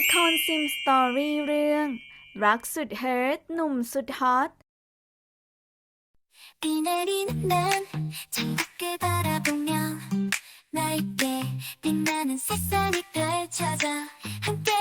ละครซิมสตอรี่เรื่อง รักสุดเฮิร์ตหนุ่มสุดฮอต 비 내리는 난 창밖을 바라보며 넓게 빛나는 세상이 펼쳐져 함께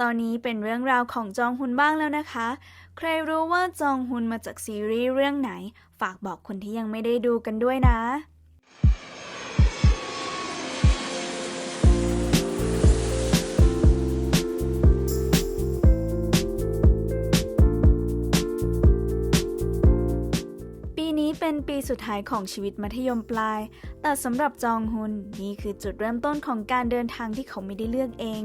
ตอนนี้เป็นเรื่องราวของจองฮุนบ้างแล้วนะคะ ใครรู้ว่าจองฮุนมาจากซีรีส์เรื่องไหน ฝากบอกคนที่ยังไม่ได้ดูกันด้วยนะ เป็นปีสุดท้ายของชีวิตมัธยมปลาย แต่สำหรับจองฮุนนี่คือจุดเริ่มต้นของการเดินทางที่เขาไม่ได้เลือกเอง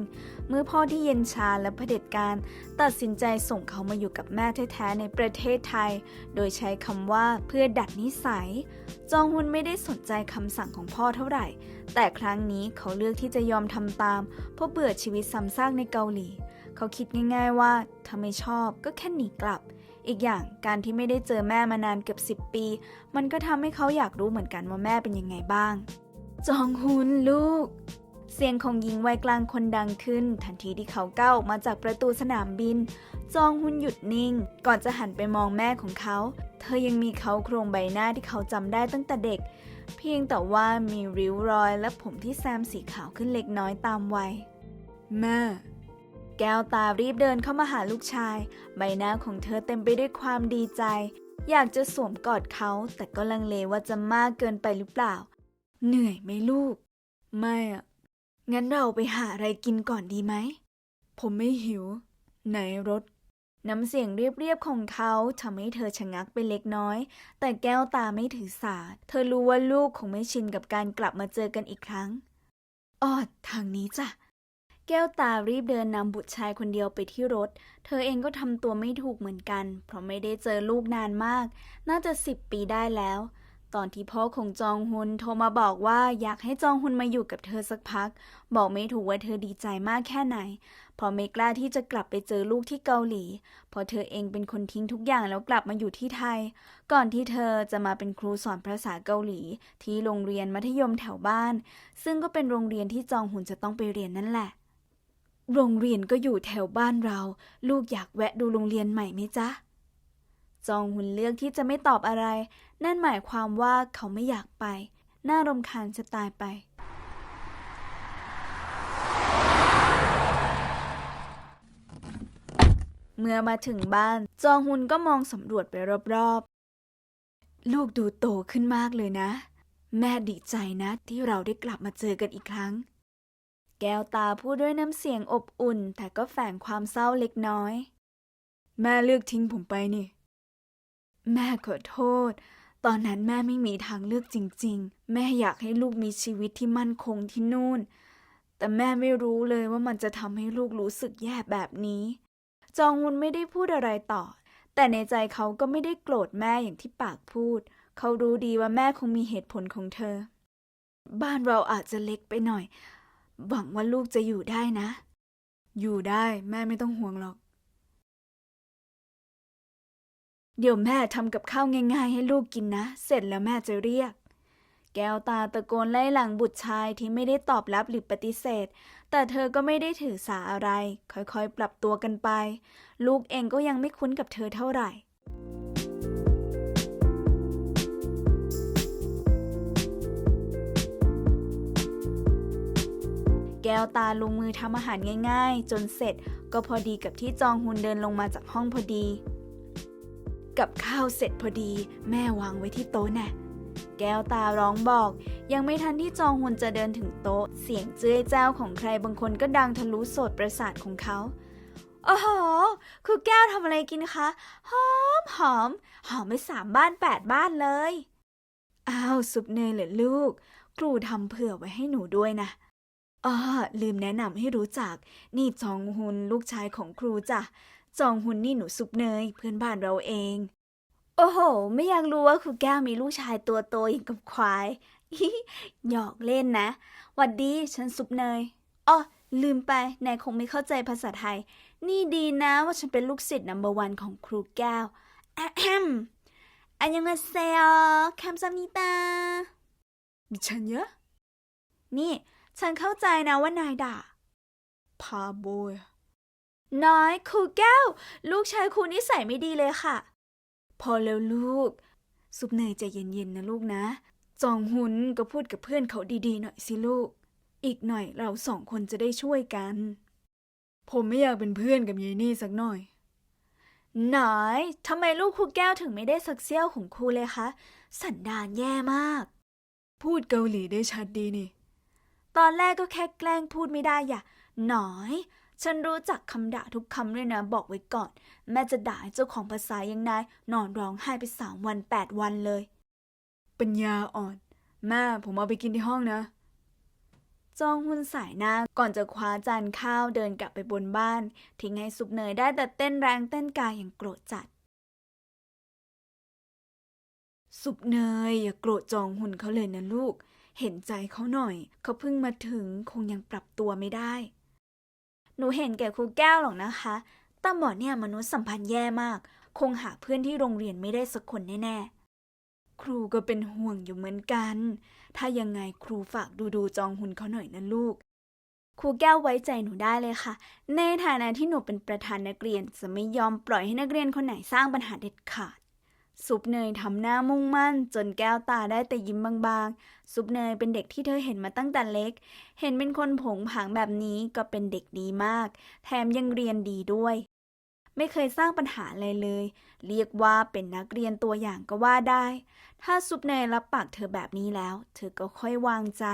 เมื่อพ่อที่เย็นชาและเผด็จการ ตัดสินใจส่งเขามาอยู่กับแม่แท้ๆในประเทศไทย โดยใช้คำว่าเพื่อดัดนิสัย จองฮุนไม่ได้สนใจคำสั่งของพ่อเท่าไหร่ แต่ครั้งนี้เขาเลือกที่จะยอมทำตาม เพราะเบื่อชีวิตซ้ำซากในเกาหลี เขาคิดง่าย ๆว่าถ้าไม่ชอบก็แค่หนีกลับ อีกอย่างการที่ไม่ได้เจอแม่มานานเกือบ 10 ปี มันก็ทำให้เขาอยากรู้เหมือนกันว่าแม่เป็นยังไงบ้าง จองฮุนลูก เสียงของหญิงวัยกลางคนดังขึ้น ทันทีที่เขาก้าวออกมาจากประตูสนามบิน จองฮุนหยุดนิ่ง ก่อนจะหันไปมองแม่ของเขา เธอยังมีเขาโครงใบหน้าที่เขาจำได้ตั้งแต่เด็ก เพียงแต่ว่ามีริ้วรอยและผมที่แซมสีขาวขึ้นเล็กน้อยตามวัยแม่ แก้วตารีบเดินเข้ามาหาลูกชาย ใบหน้าของเธอเต็มไปด้วยความดีใจ อยากจะสวมกอดเขา แต่ก็ลังเลว่าจะมากเกินไปหรือเปล่า เหนื่อยไหมลูก ไม่อะงั้นเราไปหาอะไรกินก่อนดีไหม ผมไม่หิว ไหนรถ น้ำเสียงเรียบๆของเขาทำให้เธอชะงักไปเล็กน้อย แต่แก้วตาไม่ถือสา เธอรู้ว่าลูกคงไม่ชินกับการกลับมาเจอกันอีกครั้ง ออดทางนี้จ้ะ แก้วตารีบเดินนำบุตรชายคนเดียวไปที่รถ เธอเองก็ทำตัวไม่ถูกเหมือนกัน เพราะไม่ได้เจอลูกนานมาก น่าจะสิบปีได้แล้ว ตอนที่พ่อของจองฮุนโทรมาบอกว่าอยากให้จองฮุนมาอยู่กับเธอสักพัก บอกไม่ถูกว่าเธอดีใจมากแค่ไหนเพราะไม่กล้าที่จะกลับไปเจอลูกที่เกาหลีเพราะเธอเองเป็นคนทิ้งทุกอย่างแล้วกลับมาอยู่ที่ไทย ก่อนที่เธอจะมาเป็นครูสอนภาษาเกาหลี ที่โรงเรียนมัธยมแถวบ้าน ซึ่งก็เป็นโรงเรียนที่จองฮุนจะต้องไปเรียนนั่นแหละ โรงเรียนก็อยู่แถวบ้านเรา ลูกอยากแวะดูโรงเรียนใหม่ไหมจ๊ะ จองหุนเลือกที่จะไม่ตอบอะไร นั่นหมายความว่าเขาไม่อยากไป น่ารำคาญจะตายไป เมื่อมาถึงบ้าน จองหุนก็มองสำรวจไปรอบๆ ลูกดูโตขึ้นมากเลยนะ แม่ดีใจนะที่เราได้กลับมาเจอกันอีกครั้ง แก้วตาพูดด้วยน้ำเสียงอบอุ่น แต่ก็แฝงความเศร้าเล็กน้อย แม่เลือกทิ้งผมไปนี่ แม่ขอโทษ ตอนนั้นแม่ไม่มีทางเลือกจริง ๆ แม่อยากให้ลูกมีชีวิตที่มั่นคงที่นู่น แต่แม่ไม่รู้เลยว่ามันจะทำให้ลูกรู้สึกแย่แบบนี้ จองวุนไม่ได้พูดอะไรต่อ แต่ในใจเขาก็ไม่ได้โกรธแม่อย่างที่ปากพูด เขารู้ดีว่าแม่คงมีเหตุผลของเธอ บ้านเราอาจจะเล็กไปหน่อย หวังว่าลูกจะอยู่ได้นะ อยู่ได้แม่ไม่ต้องห่วงหรอก เดี๋ยวแม่ทำกับข้าวง่ายๆ ให้ลูกกินนะ เสร็จแล้วแม่จะเรียก แก้วตาตะโกนไล่หลังบุตรชายที่ไม่ได้ตอบรับหรือปฏิเสธ แต่เธอก็ไม่ได้ถือสาอะไร ค่อยๆ ปรับตัวกันไป ลูกเองก็ยังไม่คุ้นกับเธอเท่าไหร่ ก้วตาลงมือทำอาหารง่ายๆ จนเสร็จก็พอดีกับที่จองฮุนเดินลงมาจากห้องพอดี กับข้าวเสร็จพอดี แม่วางไว้ที่โต๊ะน่ะแก้วตาร้องบอก ยังไม่ทันที่จองฮุนจะเดินถึงโต๊ะ เสียงเจ้ยเจ้าของใครบางคนก็ดังทะลุโสดประสาทของเขาโอ้โหคือแก้วทำอะไรกินคะ หอมหอม หอมไปสามบ้านแปดบ้านเลย อ้าว ซุปเนยเหรอลูก ครูทำเผื่อไว้ให้หนูด้วยนะ อ๋อลืมแนะนำให้รู้จัก นี่จองฮุนลูกชายของครูจ้ะ จองหุนนี่หนูซุปเนย เพื่อนบ้านเราเอง โอ้โห ไม่อยากรู้ว่าครูแก้วมีลูกชายตัวโตอย่างกับควาย หยอกเล่นนะ หวัดดี ฉันซุปเนยอ๋อลืมไปนายคงไม่เข้าใจภาษาไทย นี่ดีนะว่าฉันเป็นลูกศิษย์นัมเบอร์วันของครูแก้วอะแฮมอันยังมาเซลคำซามิตามิฉันเยอะ นี่ ฉันเข้าใจนะว่านายด่าพาโบยน้อยครูแก้ว ลูกชายครูนิสัยไม่ดีเลยค่ะ พอแล้วลูก ซุปเนยใจเย็นๆนะลูกนะ จองหุนก็พูดกับเพื่อนเขาดีๆหน่อยสิลูก อีกหน่อยเราสองคนจะได้ช่วยกัน ผมไม่อยากเป็นเพื่อนกับยายนี่สักหน่อยน่อยทำไมลูกครูแก้วถึงไม่ได้สักเซี่ยวของครูเลยคะ สันดานแย่มาก พูดเกาหลีได้ชัดดีนี่ ตอนแรกก็แค่แกล้งพูดไม่ได้อย่าหน่อย ฉันรู้จักคำด่าทุกคำเลยนะ บอกไว้ก่อน แม่จะด่าเจ้าของภาษายังนาย นอนร้องไห้ไปสามวันแปดวันเลย ปัญญาอ่อน แม่ผมเอาไปกินที่ห้องนะจองหุ่นสายหน้าก่อนจะคว้าจานข้าวเดินกลับไปบนบ้าน ทิ้งให้ซุปเนยได้แต่เต้นแรงเต้นกายอย่างโกรธจัด ซุปเนยอย่าโกรธจองหุ่นเขาเลยนะลูก เห็นใจเขาหน่อย เขาเพิ่งมาถึงคงยังปรับตัวไม่ได้ หนูเห็นแก่ครูแก้วหรอกนะคะตาหมอเนี่ยมนุษย์สัมพันธ์แย่มาก คงหาเพื่อนที่โรงเรียนไม่ได้สักคนแน่ๆ ครูก็เป็นห่วงอยู่เหมือนกัน ถ้ายังไงครูฝากดูดูจองหุ่นเขาหน่อยนะลูก ครูแก้วไว้ใจหนูได้เลยค่ะ ในฐานะที่หนูเป็นประธานนักเรียนจะไม่ยอมปล่อยให้นักเรียนคนไหนสร้างปัญหาเด็ดขาด ซุปเนยทำหน้ามุ่งมั่น จนแก้วตาได้แต่ยิ้มบางๆ ซุปเนยเป็นเด็กที่เธอเห็นมาตั้งแต่เล็ก เห็นเป็นคนผงผางแบบนี้ก็เป็นเด็กดีมาก แถมยังเรียนดีด้วย ไม่เคยสร้างปัญหาอะไรเลย เรียกว่าเป็นนักเรียนตัวอย่างก็ว่าได้ ถ้าซุปเนยรับปากเธอแบบนี้แล้ว เธอก็ค่อยวางใจ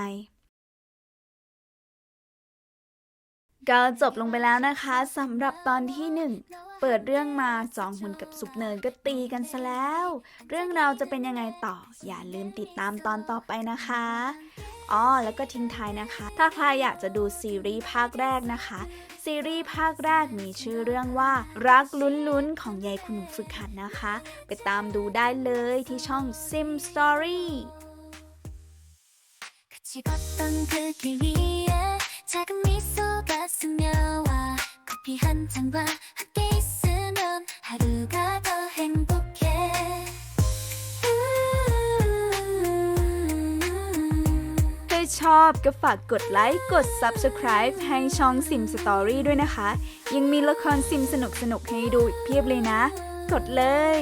ก็จบลงไปแล้วนะคะสำหรับตอนที่ 1 เปิดเรื่องมาจองหุ่นกับสุกเนินก็ตีกันซะแล้ว เรื่องราวจะเป็นยังไงต่อ อย่าลืมติดตามตอนต่อไปนะคะอ๋อแล้วก็ทิ้งท้ายนะคะ ถ้าใครอยากจะดูซีรีส์ภาคแรกนะคะ ซีรีส์ภาคแรกมีชื่อเรื่องว่า รักลุ้นๆ ของยายคุณฝึกหัดนะคะ ไปตามดูได้เลยที่ช่อง Sim Story 작은 미소가 스며와 커피 한 잔과 함께 있으면 하루가 더 행복해 우우 ถ้าชอบก็ฝากกดไลค์ กด Subscribe ให้ช่อง Sim Story ด้วยนะคะ ยังมีละครซิมสนุกๆ ให้ดูอีกเพียบเลยนะ กดเลย